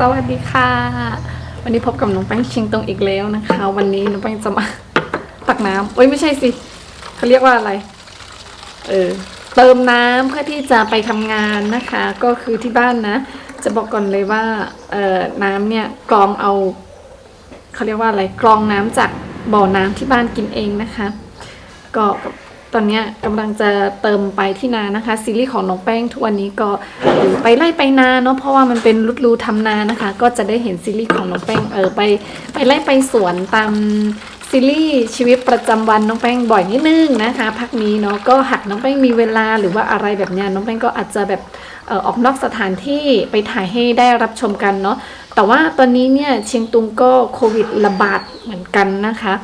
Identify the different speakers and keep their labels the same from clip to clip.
Speaker 1: สวัสดีค่ะ วันนี้พบกับน้องแป้งชิงตรงอีกแล้วนะคะ วันนี้น้องแป้งจะมาตักน้ำเอ้ยไม่ใช่สิเขาเรียกว่าอะไร เออเติมน้ำเพื่อที่จะไปทำงานนะคะ ก็คือที่บ้านนะ จะบอกก่อนเลยว่าเออน้ำเนี่ยกรองเอาเขาเรียกว่าอะไรกรองน้ำจากบ่อน้ำที่บ้านกินเองนะคะ ก็ ตอนนี้กำลังจะเติมไปที่นานะคะ ซีรีส์ของน้องแป้งทุกวันนี้ก็ไปไล่ไปนาเนาะเพราะว่ามันเป็นรุดรูทำนานะคะ ก็จะได้เห็นซีรีส์ของน้องแป้งเออไปไปไล่ไปสวนตามซีรีส์ชีวิตประจำวันน้องแป้งบ่อยนิดนึงนะคะพักนี้เนาะก็หักน้องแป้งมีเวลาหรือว่าอะไรแบบเนี้ยน้องแป้งก็อาจจะแบบ ออกนอกสถานที่ไปถ่ายให้ได้รับชมกันเนาะแต่ว่าตอนนี้เนี่ยเชียงตุงก็โควิดระบาดเหมือนกันนะคะ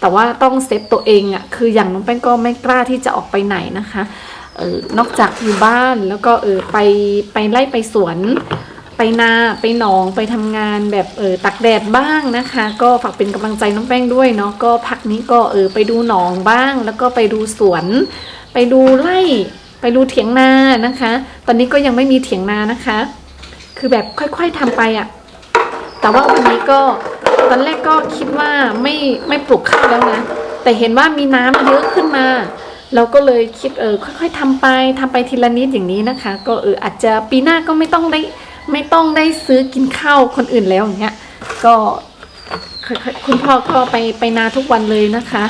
Speaker 1: แต่ว่าต้องเซฟตัวเองอะ่ะคืออย่างน้องแป้งก็ไม่กล้าที่จะออกไปไหนนะคะเออนอกจากอยู่บ้านแล้วก็เออไปไปไล่ไปสวน ไปนาไปหนองไปทำงานแบบเออตักแดดบ้างนะคะ ก็ฝากเป็นกำลังใจน้องแป้งด้วยเนาะก็พักนี้ก็เออไปดูหนองบ้าง แล้วก็ไปดูสวน ไปดูไร่ ไปดูเถียงนานะคะ ตอนนี้ก็ยังไม่มีเถียงนานะคะ คือแบบค่อยๆทำไปอะ แต่ว่าวันนี้ก็ตอนแรกก็คิดว่าไม่ไม่ปลูกข้าวแล้วนะ แต่เห็นว่ามีน้ำเยอะขึ้นมา เราก็เลยคิดเออค่อยๆทำไปทำไปทีละนิดอย่างนี้นะคะ ก็เอออาจจะปีหน้าก็ไม่ต้องได้ไม่ต้องได้ซื้อกินข้าวคนอื่นแล้วอย่างเงี้ย ก็คุณพ่อก็ไปไปนาทุกวันเลยนะคะ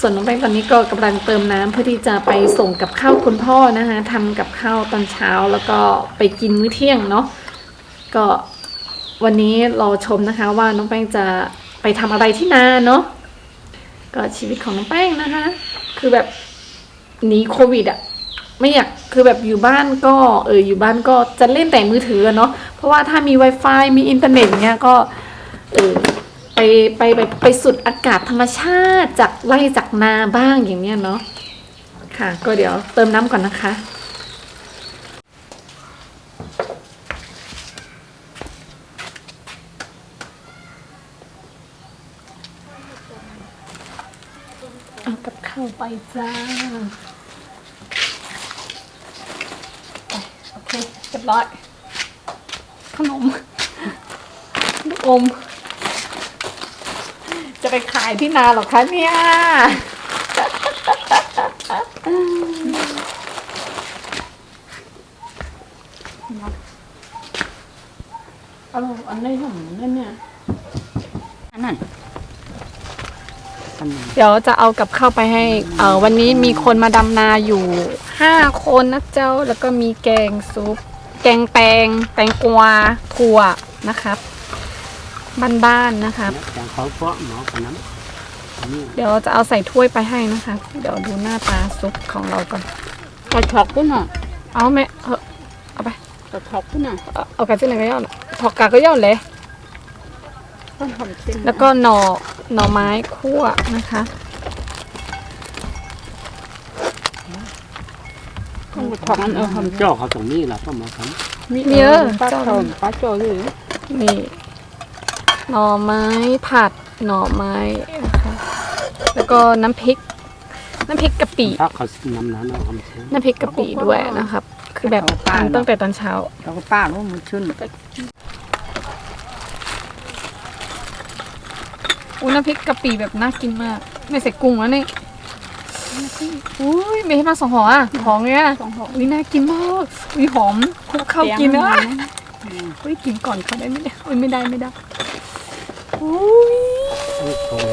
Speaker 1: ส่วนน้องแป้งตอนนี้ก็กำลังเติมน้ำเพื่อที่จะไปส่งกับข้าวคุณพ่อนะคะทำกับข้าวตอนเช้าแล้วก็ไปกินมื้อเที่ยงเนาะก็วันนี้รอชมนะคะว่าน้องแป้งจะไปทำอะไรที่นาเนาะก็ชีวิตของน้องแป้งนะคะ คือแบบหนีโควิดอะไม่อยากคือแบบอยู่บ้านก็เอออยู่บ้านก็จะเล่นแต่มือถือเนาะเพราะว่าถ้ามี Wi-Fi มีอินเทอร์เน็ตเงี้ยก็เออ ไปไปไปไปสุดอากาศธรรมชาติจากไร่จากนาบ้างอย่างเนี้ยเนาะค่ะ ก็เดี๋ยวเติมน้ำก่อนนะคะ เอากับข้าวไปจ้าโอเคเรียบร้อยขนมลูกอม จะไปขายที่นาเหรอคะเนี่ยเอาอันนี้ผมนั่นเนี่ย
Speaker 2: อันนั้นอันนั้น
Speaker 1: เดี๋ยวจะเอากับข้าวไปให้เออวันนี้มีคนมาดำนาอยู่ห้าคนนะเจ้า แล้วก็มีแกงซุป แกงแตง แตงกวาถั่วนะครับ บ้านๆนะครับ
Speaker 2: แต่เขาเพาะหมอคนนั้นอันนี้
Speaker 1: เดี๋ยวจะเอาใส่ถ้วยไปให้นะคะ เดี๋ยวดูหน้าตาซุปของเราก่อน
Speaker 2: กระชอกพุ่นอะ
Speaker 1: เอาแม่เออเอาไป
Speaker 2: กระชอกพุ่นอะ
Speaker 1: เอาเอากระเจี๊ยบไหนก็ย่อนะถอกกาก็ย่อเลย
Speaker 2: ต้องทำเส้น
Speaker 1: แล้วก็หน่อหน่อไม้คั่วนะคะ
Speaker 2: ต้องกระชอกอันเออทำเจ้าเขาตรงนี้แหละก็มาท
Speaker 1: มีเยอะำ
Speaker 2: ป้า
Speaker 1: เจ้า
Speaker 2: ชมป้าโจอยู่
Speaker 1: นี่ หน่อไม้ผัดหน่อไม้นะคะแล้วก็น้ำพริก น้ำพริกกะปิ
Speaker 2: พักเขานำนั้นเอาทำเส้น
Speaker 1: น้ำพริกกะปิด้วยนะครับ คือแบบทำตั้งแต่ตอนเช้า
Speaker 2: แล้วก็ป้ารู้มันชื่น
Speaker 1: อุ้ยน้ำพริกกะปิแบบน่ากินมาก ไม่ใส่กุ้งแล้วนี่อุ้ยมีให้มาสองห่ออะของเนี้ย
Speaker 2: สองหก
Speaker 1: อุ้ยน่ากินมากอุ้ยหอมคลุกเข้ากินนะอุ้ยกินก่อนเขาได้ไหมเนี่ยอุ้ยไม่ได้ไม่ได้อุ้ย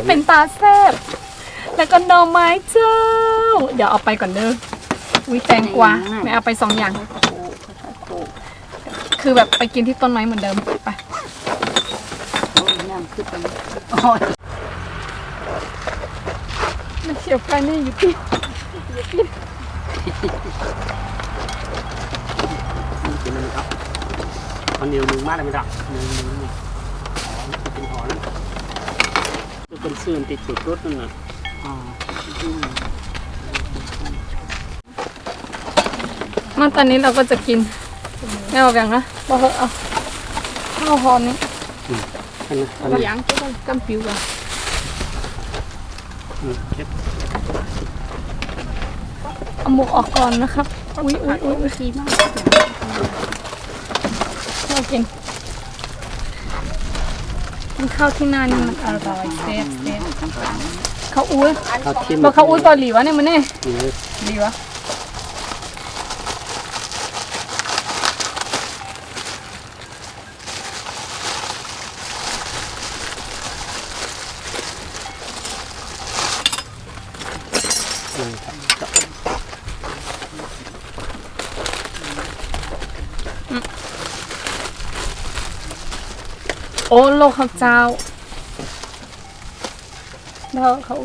Speaker 1: เป็นตาแซ่บแล้วก็หน่อไม้เจ้า เดี๋ยวเอาไปก่อนเด้ออุ้ยแตงกวาไม่เอาไปสองอย่าง คือแบบไปกินที่ต้นไม้เหมือนเดิมไป
Speaker 2: น้ำขึ้นไป
Speaker 1: ไม่เฉียบกันนี่อยู่ที่
Speaker 2: กินมันครับคนเดียวมึงมากเลยไม่ได้มึ คือเสื่อมติดจุดรถนั่นน่ะ
Speaker 1: มาตอนนี้เราก็จะกินไม่เอาอย่งนะบอกเถอะเอาข้าวหอมนี้
Speaker 2: อันนั้
Speaker 1: ยังก็กำปิวอะ
Speaker 2: อืมเก็บ
Speaker 1: เอาหมูออกก่อนนะครับ อุ้ยอุ้ยอุ้ยอุ้ย
Speaker 2: มาก
Speaker 1: เรากิน กินข้าวที่นั่นมันอร่อยเซฟเซฟข้าวอุ้ย
Speaker 2: เอาทิม
Speaker 1: บอกข้าวอุ้ยตอนหลีวะเนี่ยมันเนี่ย
Speaker 2: นี่
Speaker 1: หลีวะ
Speaker 2: เอ อครับ
Speaker 1: โอ้โลข้าวเจ้าแล้วเขา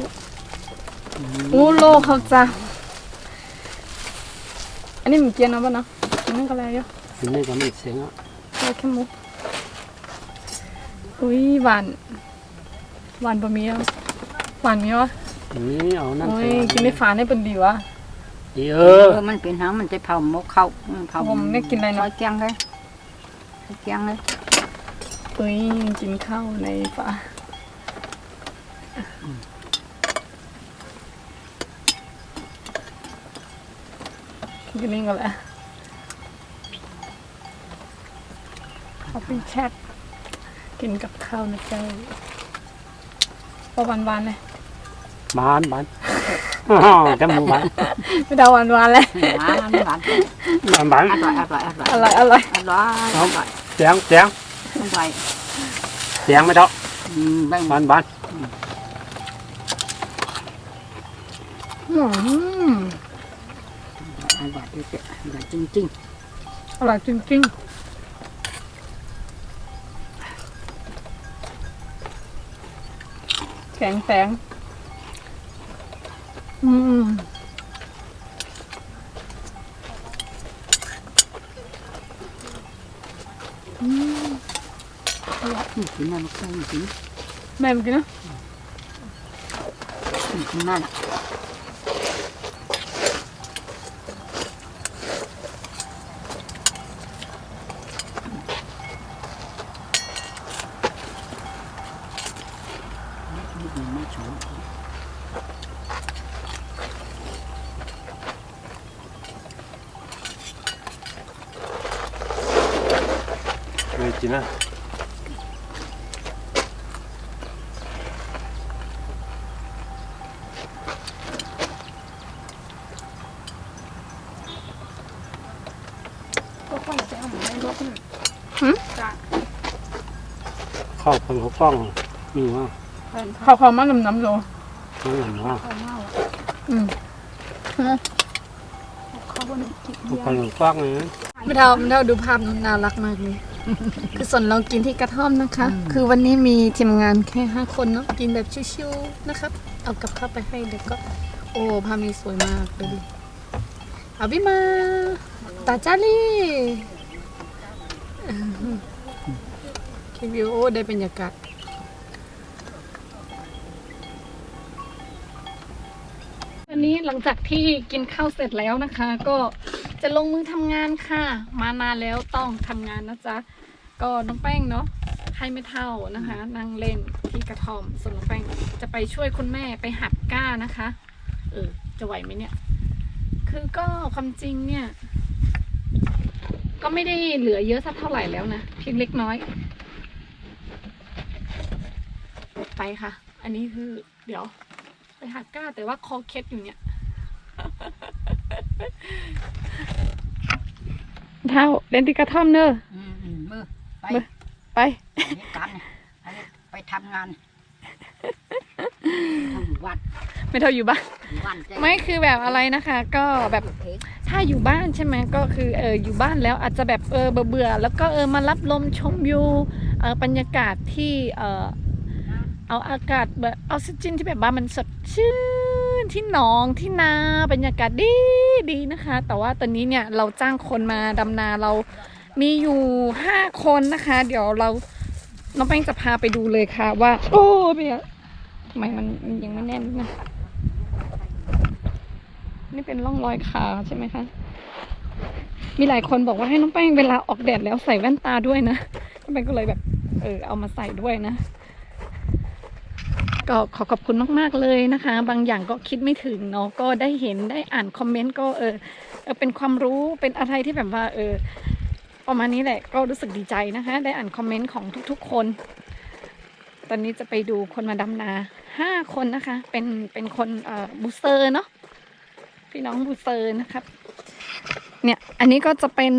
Speaker 1: โอ้โลข้าวเจ้าอันนี้มันเกียนนะป่ะเนาะอันนี้ก็อะไรอะ
Speaker 2: กินได้ก็ไม่เสียงอะ
Speaker 1: เราแค่มุกอุ้ยหวานหวานบะหมี่อะหวานมีวะ
Speaker 2: นี่เอานั่น
Speaker 1: โอ้
Speaker 2: ใส่
Speaker 1: ยกินในฝาในเป็นดีวะ
Speaker 2: เอ
Speaker 3: เอ
Speaker 2: อ
Speaker 3: อมันเป็นหางมันจะเผาหมกเข้ามันเผา
Speaker 1: ผมไม่กินอะไร
Speaker 3: ซอ
Speaker 1: เนาะ
Speaker 3: ยเกียงเลยซอยเกียงเลย
Speaker 1: อุ้ยกินข้าวในฝากินนี่ก็แหละเอาไปแช่กินกับข้าวนะเจ้าพอหวานๆเลย
Speaker 2: บานบานอ้าวจมูกบาน
Speaker 1: ไม่ได้หวานๆเลย
Speaker 3: หวานหวาน
Speaker 2: บานบาน
Speaker 3: อร่อยอร่อยอร่อย
Speaker 1: อร่อยอร่อย
Speaker 3: อร่อยอร่อย
Speaker 2: เสียงเสียง
Speaker 3: อร่อย
Speaker 2: เสียงไม่เท่า
Speaker 3: อืมแบ่ง
Speaker 2: บานบาน
Speaker 1: อืม
Speaker 3: อร่อยเด็ดๆอร่อยจริง
Speaker 1: อร่อยจริงๆ แข็งแข็งอืม
Speaker 3: ๆอืมกิน คน
Speaker 1: เขา
Speaker 2: กล้องมีว่า
Speaker 1: เขาเขามาลำน้ำโล
Speaker 2: เขาเห็นว่า
Speaker 1: อืม
Speaker 2: เขาคนเขากล้องนะ
Speaker 1: ไม่เท่าไม่เท่าดูภาพนั้นน่ารักมากเลยคือส่วนเรากินที่กระท่อมนะคะ คือวันนี้มีทีมงานแค่ห้าคนเนาะกินแบบชิวๆนะครับ เอากับข้าวไปให้เด็กก็ โอ้ภาพนี้สวยมากเลยอาบิมาตาจ้าลี่ คิวิวโอ้ได้บรรยากาศวันนี้หลังจากที่กินข้าวเสร็จแล้วนะคะ ก็จะลงมือทำงานค่ะ มานานแล้วต้องทำงานนะจ๊ะ ก็น้องแป้งเนาะให้ไม่เท่านะคะ นั่งเล่นที่กระท่อมส่วนน้องแป้งจะไปช่วยคุณแม่ไปหัดก้านะคะ เออ จะไหวไหมเนี่ย คือก็ความจริงเนี่ย ก็ไม่ได้เหลือเยอะสักเท่าไหร่แล้วนะเพียงเล็กน้อย ไปค่ะ อันนี้คือเดี๋ยว ไปหัดก้าแต่ว่าคอเคล็ดอยู่เนี่ยเท่าเล่นที่กระท่อมเนอะ
Speaker 3: อืมอืมมือไป
Speaker 1: มือไป
Speaker 3: อันนี้กันเนี่ยอันนี้ไปทำงานทำวัด
Speaker 1: ไม่เท่าอยู่บ้าน
Speaker 3: วันใจ
Speaker 1: ไม่คือแบบอะไรนะคะ ก็แบบ
Speaker 3: เค้ก
Speaker 1: ถ้าอยู่บ้านใช่ไหมก็คือเอออยู่บ้านแล้วอาจจะแบบเออเบื่อเบื่อๆแล้วก็เออมารับลมชมวิวเออบรรยากาศที่เออ เอาอากาศแบบออกซิเจนที่แบบว่ามันสดชื่นที่หนองที่นาบรรยากาศดีดีนะคะ แต่ว่าตอนนี้เนี่ยเราจ้างคนมาดำนาเรามีอยู่ห้าคนนะคะ เดี๋ยวเราน้องแป้งจะพาไปดูเลยค่ะ ว่า โอ้เบียทำไมมันมันยังไม่แน่นนะนี่เป็นร่องรอยขาใช่ไหมคะ มีหลายคนบอกว่าให้น้องแป้งเวลาออกแดดแล้วใส่แว่นตาด้วยนะน้องแป้งก็เลยแบบ เออเอามาใส่ด้วยนะ ก็ขอขอบคุณมากๆเลยนะคะ บางอย่างก็คิดไม่ถึงเนาะก็ได้เห็นได้อ่านคอมเมนต์ก็เออเป็นความรู้เป็นอะไรที่แบบว่าเออประมาณนี้แหละก็รู้สึกดีใจนะคะ ได้อ่านคอมเมนต์ของทุกๆ คน ตอนนี้จะไปดูคนมาดำนาห้าคนนะคะ เป็นเป็นคนเอ่อบูเซอร์เนาะพี่น้องบูเซอร์นะครับ เนี่ยอันนี้ก็จะเป็น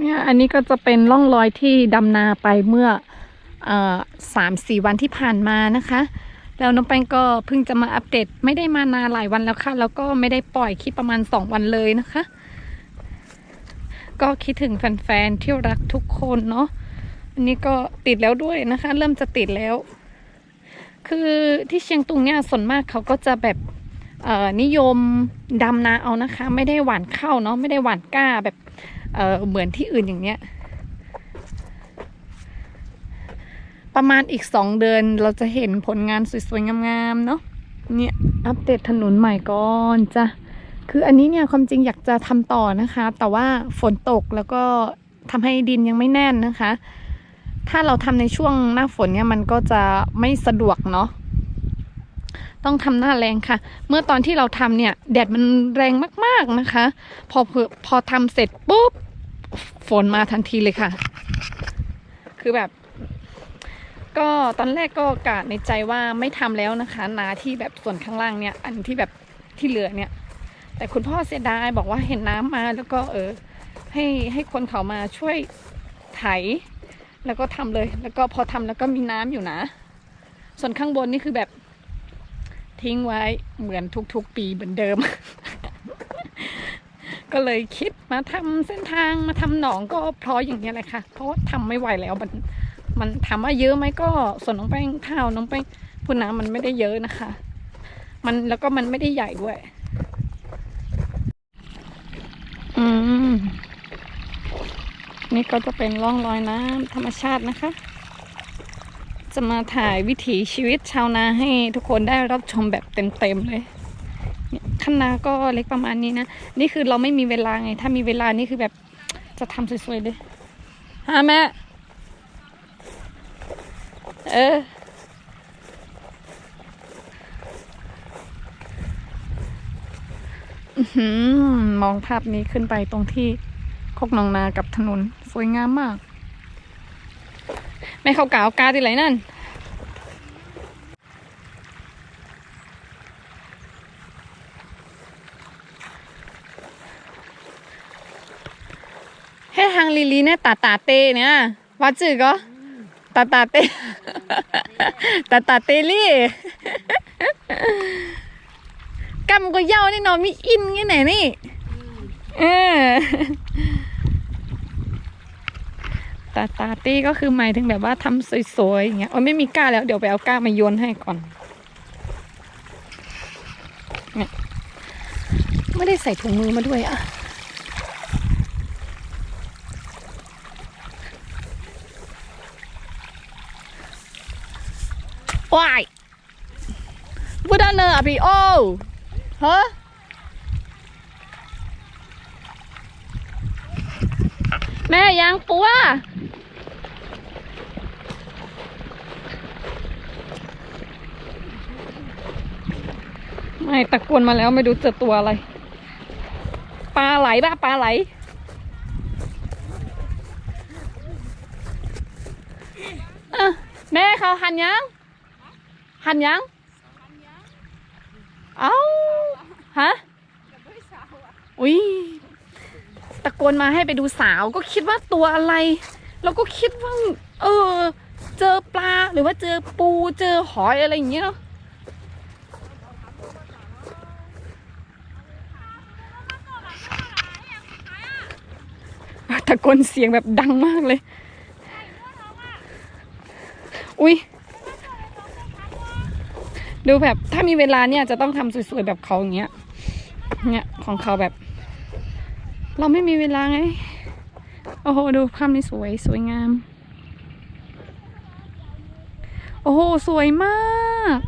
Speaker 1: เนี่ยอันนี้ก็จะเป็นร่องรอยที่ดำนาไปเมื่อ สามสี่วันที่ผ่านมานะคะ แล้วน้องแป้งก็เพิ่งจะมาอัปเดตไม่ได้มานานหลายวันแล้วค่ะ แล้วก็ไม่ได้ปล่อยคลิปประมาณสองวันเลยนะคะ ก็คิดถึงแฟนๆที่รักทุกคนเนาะอันนี้ก็ติดแล้วด้วยนะคะ เริ่มจะติดแล้ว คือที่เชียงตุงเนี่ยส่วนมากเขาก็จะแบบเอ่อนิยมดำนาเอานะคะ ไม่ได้หวานข้าวเนาะไม่ได้หวานก้าแบบเอ่อเหมือนที่อื่นอย่างเนี้ย ประมาณอีกสองเดือนเราจะเห็นผลงานสวยๆงามๆเนาะเนี่ยอัปเดตถนนใหม่ก่อนจ้ะคืออันนี้เนี่ยความจริงอยากจะทำต่อนะคะ แต่ว่าฝนตกแล้วก็ทำให้ดินยังไม่แน่นนะคะ ถ้าเราทำในช่วงหน้าฝนเนี่ยมันก็จะไม่สะดวกเนาะต้องทำหน้าแรงค่ะ เมื่อตอนที่เราทำเนี่ย แดดมันแรงมากๆนะคะ พอพอพอทำเสร็จปุ๊บฝนมาทันทีเลยค่ะ คือแบบ ก็ตอนแรกก็กะในใจว่าไม่ทำแล้วนะคะนาที่แบบส่วนข้างล่างเนี่ย อันที่แบบที่เหลือเนี่ย แต่คุณพ่อเสียดายบอกว่าเห็นน้ำมาแล้วก็เออให้ให้คนเขามาช่วยไถ แล้วก็ทำเลย แล้วก็พอทำแล้วก็มีน้ำอยู่นะ ส่วนข้างบนนี่คือแบบทิ้งไว้เหมือนทุกๆ ปีเหมือนเดิม ก็เลยคิดมาทำเส้นทางมาทำหนองก็เพราะอย่างนี้ยแหละค่ะ เพราะว่าทำไม่ไหวแล้วมัน มันถามว่าเยอะไหมก็ส่วนน้องแป้งข้าวน้องแป้งพูดน้ำมันไม่ได้เยอะนะคะ มันแล้วก็มันไม่ได้ใหญ่ด้วย อืม นี่ก็จะเป็นร่องรอยน้ำธรรมชาตินะคะ จะมาถ่ายวิถีชีวิตชาวนาให้ทุกคนได้รับชมแบบเต็มๆเลยเนี่ยคันนาก็เล็กประมาณนี้นะ นี่คือเราไม่มีเวลาไง ถ้ามีเวลานี่คือแบบจะทำสวยๆเลยฮะแม่ เออ มองภาพนี้ขึ้นไปตรงที่โคกนองนากับถนน สวยงามมาก ไม่เข้ากาวกาที่ไหนนั่นให้ทางลีลีเนี่ยตาตาเต้เนี่ยว่าจือก็ ตาตาเต้ตาตาเตลี่กำก็เย้านี่เนอนมีอินงี้ไหนนี่เออตาตาเต้ก็คือหมายถึงแบบว่าทำสวยๆอย่างเงี้ยโอ้ยไม่มีก้าแล้วเดี๋ยวไปเอาก้ามาโยนให้ก่อนเนี่ยไม่ได้ใส่ถุงมือมาด้วยอะ Why? What on earth, Abby? Oh! Huh? แม่ยังปัวไม่ตะโกนมาแล้วไม่ดูเจอตัวอะไร ปลาไหลบ้าปลาไหลอ้อแม่เขาหันยัง หันยังเอ้าฮะอุ้ยตะโกนมาให้ไปดูสาว ก็คิดว่าตัวอะไรแล้วก็คิดว่า เออ เจอปลาหรือว่าเจอปูเจอหอยอะไรอย่างเงี้ยเนาะตะโกนเสียงแบบดังมากเลย อุ้ย ดูแบบถ้ามีเวลาเนี่ยจะต้องทำสวยๆแบบเขาอย่างเงี้ย เนี่ยของเขาแบบ เราไม่มีเวลาไง โอ้โหดูภาพนี้สวยสวยงาม โอ้โหสวยมาก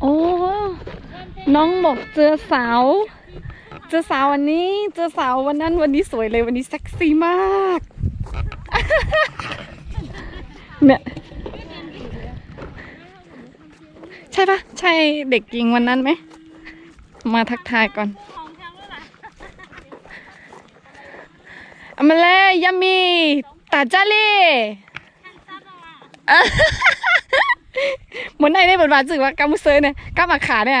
Speaker 1: โอ้น้องบอกเจอสาว เจอสาววันนี้เจอสาววันนั้นวันนี้สวยเลยวันนี้เซ็กซี่มากเนี่ยใช่ปะใช่เด็กหญิงวันนั้นไหม มาทักทายก่อนอามาเลยยามีตาจ้าเล่เหมือนในได้บทบาทสึกว่ากามุเซอร์เนี่ยกามาขาเนี่ย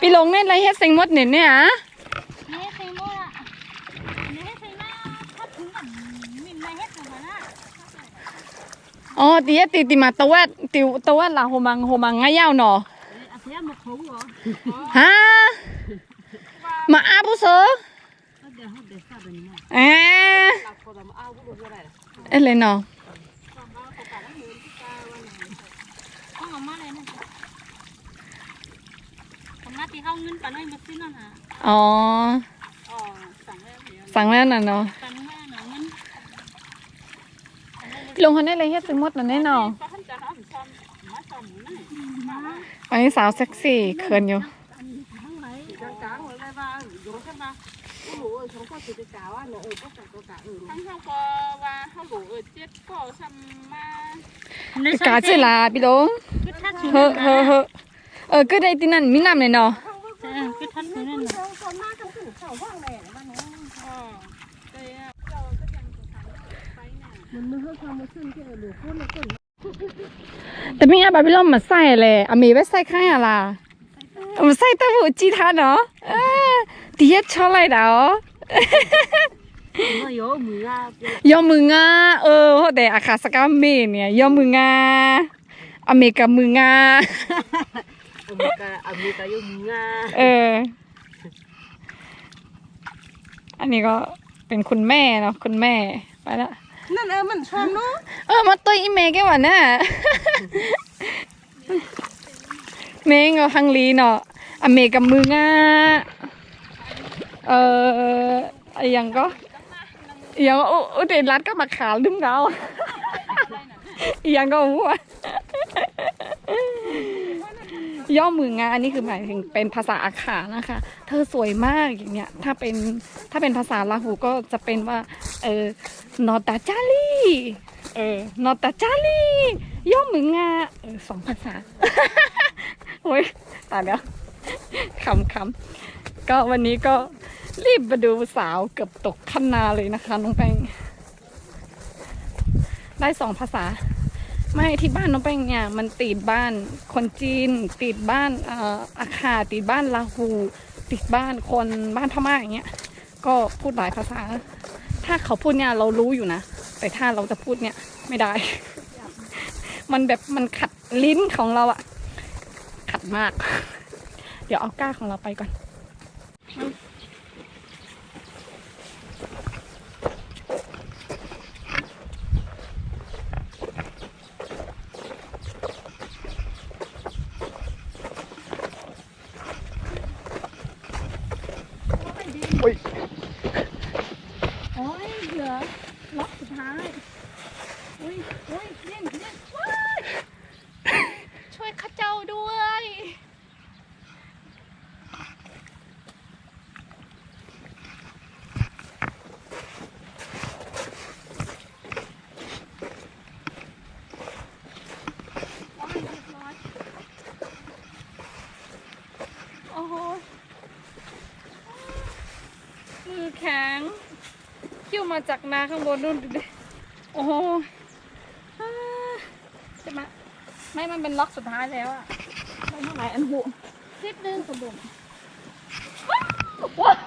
Speaker 1: นโนอินโนตาจ้าเลยว้าวมันตกตีน้ำพี่หลงเจ้าเฮ็ดเข้มน่ะเนี่ยเนี่ยตะลูพี่หลงเนี่ยอะไรเฮ็ดเซ็งหมดเนี่ยเนี่ยอะอ๋อตีเฮ็ดตีตีมาตะวัดติวตะวัดละโหมังโหมังง่ายยาวหนอ
Speaker 3: อาเซียมาเขาเหรอ
Speaker 1: ฮะมาอาบุเซอ
Speaker 3: เดี๋ยวเดี๋ยวทราบเป็นยังไง
Speaker 1: เอ๊ะ
Speaker 3: เอ๊ะ
Speaker 1: เลยเนาะ
Speaker 4: ห้องออกมาเลยนะผมหน้า ที่เข้าเงินปันไว้มาซื้อนั่นฮะ
Speaker 1: อ๋อ
Speaker 4: อ๋อสั่งแล้วเดี๋ยว
Speaker 1: สั่งแล้วน่ะเนาะ
Speaker 4: สั่งแม่หน่อยเงิน
Speaker 1: ลงคนได้เลยเฮ็ดสมมติน่ะแน่เนอน
Speaker 4: ก็ท่านจะทำซ้ำมาซ้ำนี่
Speaker 1: อันนี้สาวเซ็กซี่เขินอยู่
Speaker 3: กลางกลางอะไรบ้างโยนขึ้นมาโอ้โหสองคนติดกาวอะเนอะเออก็กางก็กางเออ
Speaker 4: ทั้งเขาก็ว่าเขาหลูเออเจ็ดก็ซ้ำมา
Speaker 1: กาจิลาพี่ลง
Speaker 4: คือท่าน
Speaker 1: เฮ้อเฮ้อเฮ้อ เออก็ได้ที่นั่นมีน้ำเลยเนาะ
Speaker 4: คือท่านคือนั่น
Speaker 3: เขาคนมากกันถึงเขาว่างแหล่บ้านน้อง
Speaker 4: อ๋อเจ้า
Speaker 3: มันมือเขาทำมาขึ้นที่เออหรือคนละคน
Speaker 1: แต่ไม่งั้นบาบิลอนมาใส่เลยอเมไว้ใส่ข้างอะไรเอามาใส่เต้าหู้จีทานเนาะเออตีเฮ็ดชอบอะไรเนาะ
Speaker 3: nó yếu mười ra
Speaker 1: ยอมมืองาเออเพราะแต่อาคาสกาเมเนี่ยยอมมืองาอเมริกามืองา
Speaker 3: America America yếu mười ra
Speaker 1: เออ อันนี้ก็เป็นคุณแม่เนาะคุณแม่ไปละ
Speaker 3: นั่นเออมันชอบเนาะ
Speaker 1: เออมาตัวอีเมย์แกวันน่ะเมงก็ฮังลีเนาะอเมริกามืองาเออไอ้ยังก็อีหยังก็อุเดรัดก็มาขาวดึงเราอีหยังก็หัว ย่อมืองาอันนี้คือหมายถึงเป็นภาษาอาขานะคะ เธอสวยมากอย่างเงี้ยถ้าเป็นถ้าเป็นภาษาลาหูก็จะเป็นว่า เออนอตาจาลีเออนอตาจาลีย่อมืองาเออสองภาษาโอ้ยตายแล้วคำคำก็วันนี้ก็รีบมาดูสาวเกือบตกคันนาเลยนะคะน้องแป้งได้สองภาษา ไม่ที่บ้านน้องแป้งเนี่ยมันติดบ้านคนจีน ติดบ้านเอ่ออาคาติดบ้านลาหูติดบ้านคนบ้านพม่าอย่างเงี้ยก็พูดหลายภาษา ถ้าเขาพูดเนี่ยเรารู้อยู่นะ แต่ถ้าเราจะพูดเนี่ยไม่ได้ มันแบบมันขัดลิ้นของเราอะขัดมาก เดี๋ยวเอาก้าของเราไปก่อน โอ้ยเหลือล็อกสุดท้าย อุ้ยอุ้ยเล่นเล่นว้ายช่วยข้าเจ้าด้วย โอ้โห มือแข็งคิ้ว มาจากนาข้างบนนู่นดูดิโอ้โหอ่าจะมาไม่มันเป็นล็อกสุดท้ายแล้วอะไม่เท่าไหร่อันหูนิดนึงสมบูรณ์ว้าว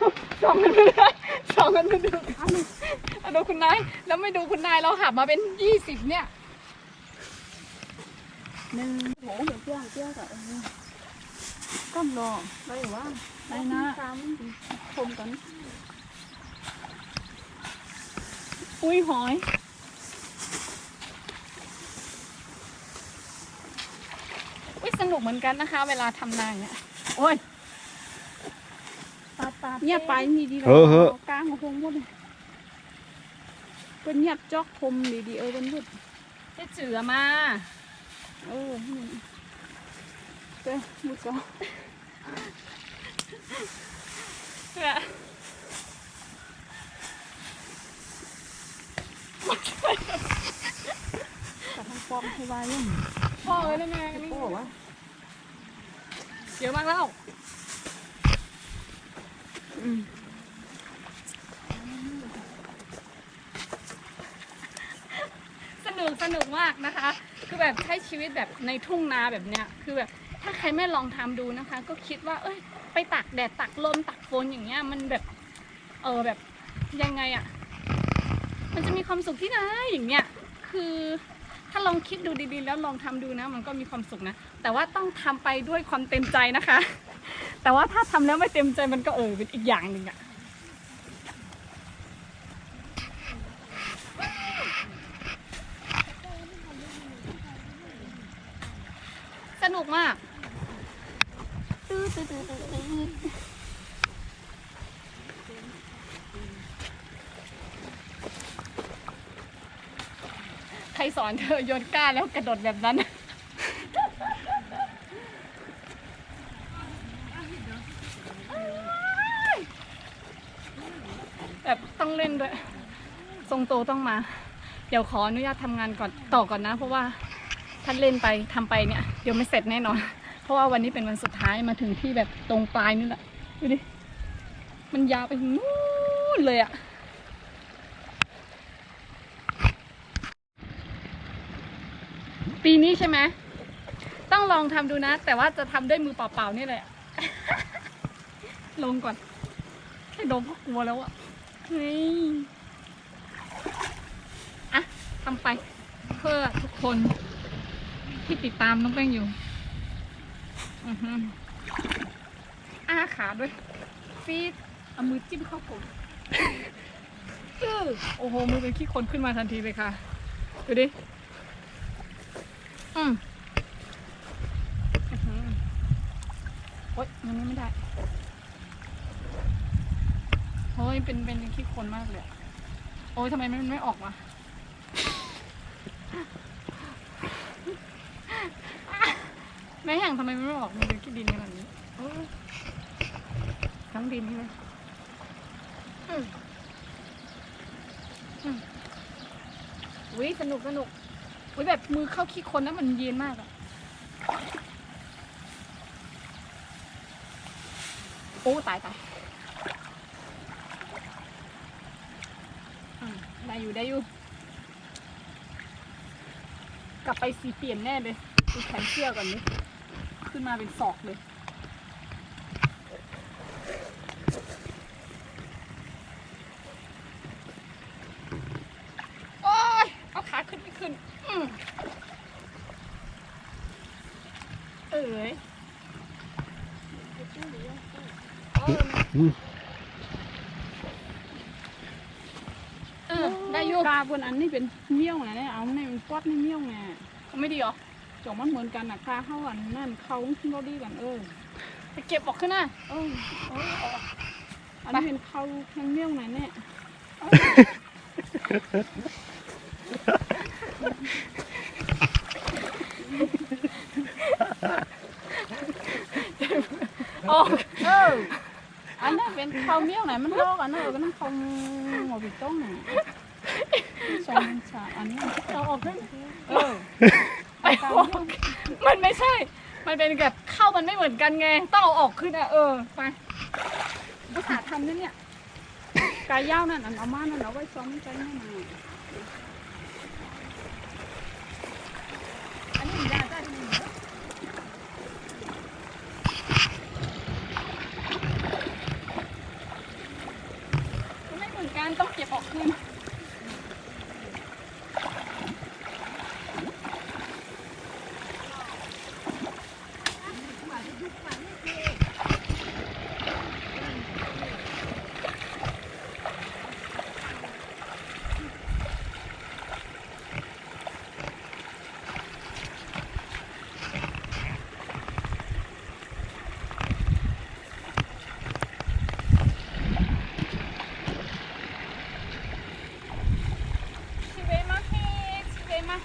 Speaker 1: สองกันไปเลยสองกันไปดูอันอันดูคุณนาย แล้วไม่ดูคุณนายเราหับมาเป็นยี่สิบเนี่ย
Speaker 3: หนึ่งโหเดี๋ยวเพื่อนเพื่อนกับก้มรอได้หรือว่า
Speaker 1: ได้นะ
Speaker 3: ซ้ำ
Speaker 1: ชมกัน อุ้ยหอยสนุกเหมือนกันนะคะ เวลาทำนาเนี่ยโอ้ยตาตา
Speaker 4: เงียบไปมีดี
Speaker 5: เออเฮ้อ
Speaker 4: กลางของหมดเลยเป็นเงียบจอกคมดีๆเออเป็นวุด
Speaker 1: ได้เจือมา
Speaker 4: เออนี่เจ้ามุดจอ
Speaker 1: เพื่อ
Speaker 4: กับทางปอมให้วายัง
Speaker 1: พ่อเลยนะแม่นี่
Speaker 4: โอ้วะ
Speaker 1: เยอะมากแล้ว
Speaker 4: อืม
Speaker 1: สนุกสนุกมากนะคะ คือแบบใช้ชีวิตแบบในทุ่งนาแบบเนี้ย คือแบบถ้าใครไม่ลองทำดูนะคะ ก็คิดว่า เอ้ย ไปตักแดดตักลมตักฝนอย่างเงี้ย มันแบบ เออแบบยังไงอะันจะมีความสุขที่ไหนอย่างเงี้ยคือถ้าลองคิดดูดีๆ แล้วลองทำดูนะ มันก็มีความสุขนะ แต่ว่าต้องทำไปด้วยความเต็มใจนะคะ แต่ว่าถ้าทำแล้วไม่เต็มใจมันก็เออเป็นอีกอย่างหนึ่งอะสนุกมากตื้อตื้อตื้อตื้อตื้อใครส อนเธอโยนก้าแล้วกระโดดแบบนั้น แบบต้องเล่นด้วย ทรงโตต้องมา เดี๋ยวขออนุญาตทำงานก่อนต่อก่อนนะ เพราะว่าถ้าเล่นไปทำไปเนี่ย เดี๋ยวไม่เสร็จแน่นอน เพราะว่าวันนี้เป็นวันสุดท้ายมาถึงที่แบบตรงปลายนี่แหละ ดูดิ มันยาวไปนู้นเลยอะ ปีนี้ใช่ไหมต้องลองทำดูนะ แต่ว่าจะทำด้วยมือเปล่าๆนี่แหละ ลงก่อน แค่ดมก็กลัวแล้วอะเฮ้ยอะทำไป เพื่อทุกคนที่ติดตามน้องแป้งอยู่อือฮึอ้าขาด้วยฟีดเอามือจิ้มเข้าผมอื้อโอ้โหมือเป็นขี้คนขึ้นมาทันทีเลยค่ะ ดูดิ อืมอื้อหือโอ๊ยมันนี้ไม่ได้โอ้ยเป็นเป็นขี้คนมากเลยอะโอ้ยทำไมมันไม่ออกวะแม่อย่างทำไมมันไม่ออกมันเป็นขี้ดินขนาดนี้โอ้ยทั้งดินใช่ไหมอืมอืมอุ้ยสนุกสนุกอุ้ยแบบมือเข้าขี้คนแล้วมันเย็นมากอะ อ้ตายตายได้อยู่ได้อยู่ กลับไปสีเปลี่ยนแน่เลยดูแขนเสื้อก่อนนี่ขึ้นมาเป็นศอกเลย โอ้ย เอาขาขึ้นไม่ขึ้น อืมเอ๋ยเออ
Speaker 5: อืม
Speaker 1: เออ ได้อยู่
Speaker 4: กา บนอันนี้เป็นเมี่ยวนะเนี่ยเอาในมันปอดในเมี่ยวไง
Speaker 1: ไม่ดีเหรอ
Speaker 4: จงมันเหมือนกันนะคาเข้าอันนั่นเขาเราดีกันเออ
Speaker 1: ไปเก็บออกขึ้นหน้า
Speaker 4: เออเออเอาอันนี้เป็นเขาทางเมี่ยวไหนเนี่ย
Speaker 1: ออก
Speaker 4: เอออันนั้นเป็นเขาเมี่ยวไหนมันลอกอันนั้นเออก็นั่นเขาหัวปิดต้องไหน สองสามอันนี้
Speaker 1: เอาออกขึ้น
Speaker 4: เออ
Speaker 1: ไปออกมันไม่ใช่ มันเป็นแบบเข้ามันไม่เหมือนกันไง ต้องเอาออกขึ้นอะเออ ไปภาษาห์ทำนั่นเนี่ย
Speaker 4: กายยาวนั่นอันเอามานั่นเอาไว้ซ้อมใจแน่นอน
Speaker 1: อันนี้มันยากได้ที่นี่มันไม่เหมือนกันต้องเก็บออกคืน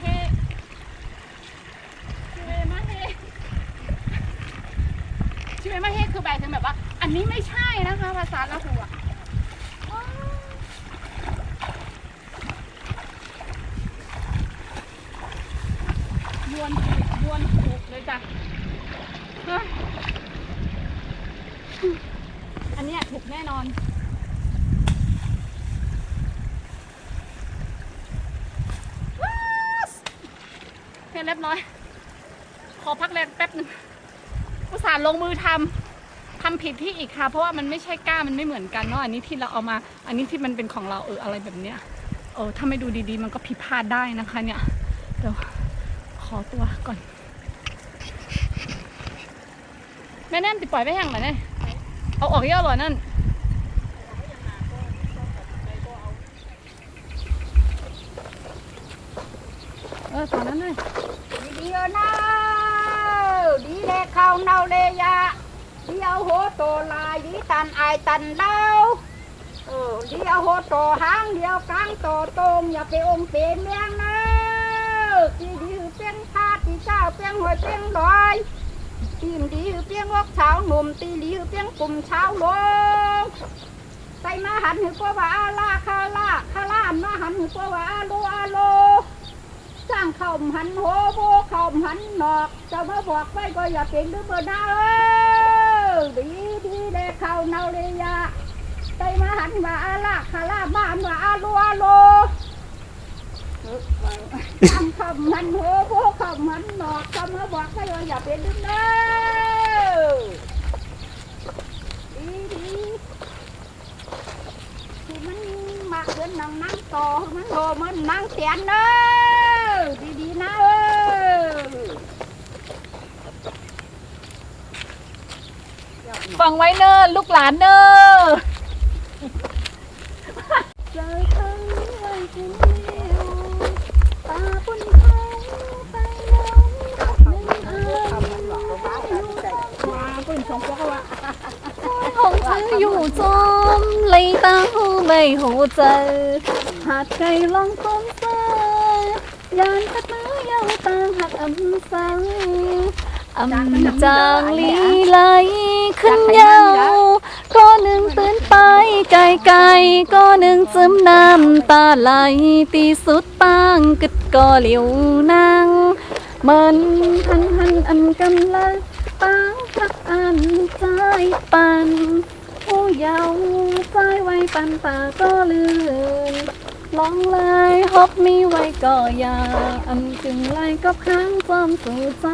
Speaker 4: เฮชิเวมาเฮชิเวมาเฮคือหมายถึงแบบว่า อันนี้ไม่ใช่นะคะ ภาษาละหัวว้าวยวนถูกยวนถูกเลยจ้ะเฮ้ย อันเนี้ยถูกแน่นอนโอเคเรียบร้อย ขอพักแรงแป๊บหนึ่งอุตส่าห์ลงมือทำทำผิดที่อีกค่ะ เพราะว่ามันไม่ใช่ก้ามันไม่เหมือนกันเนาะอันนี้ที่เราเอามา อันนี้ที่มันเป็นของเราเอออะไรแบบเนี้ยเออถ้าไม่ดูดีๆ มันก็ผิดพลาดได้นะคะ เนี่ยเดี๋ยวขอตัวก่อน แม่แน่นติปล่อยไม่แห้งเหรอเนี่ยเอาออกเยอะหรอนั่นเออตอนนั้นเลย
Speaker 3: ดีเอน้าดีเลข้าวเนาเลยาดีเอาโหโตลายดีตันไอตันเล่าเออดีเอาโหโตหางเดียวกลางโตตรงอย่าไปองเปเมียงน้าดีดีเปียงพาดีเจ้าเปียงหัวเปียงลอย ตีมดีเปียงวอกเช้าหนุ่มตีหลีเปียงกลุ่มเช้าลงใส่มาหันหือกว่าอาลาคาลาคาลามาหันหือกว่าอาโลอาโลสร้างเข่าหันโหโบเข่าหันหนอกจะมาบอกไว้ก็อย่าเป็นด้วยเบอร์นาเออดีดีได้เข่าเนาเลยยะใส่มาหันว่าอาลาคาลาบ้านว่าอาโลอาโล สร้างเข้าหันโหโบเข้าหันหนอกจะมาบอกไว้ก็อย่าเป็นดื้อเด้อดีดีที่มันมาเดินนั่งนั่งต่อมันโหมันนั่งเตียนเด้อดีๆนะเออ
Speaker 1: ฟังไว้เนอะลูกหลานเนอ
Speaker 3: หู
Speaker 1: ไม่หูใจ หาดไก่ลองต้มเสยยานพัดมือยาวตางหักอำสังอำจางลีไหลขึ้นยาวก็หนึ่งตื่นไปไก่ไก่ก็หนึ่งซึมน้ำตาไหลตีสุดปางกึดก็เหลียวนางเหมือนหันหันอันกำลังปังพักอันใจปัน เยาวสายไว้ปันตาก็ลื่นลองลายฮบมีไว้ก็อยาอันจึงลายก็ค้างจอมสู่ใจ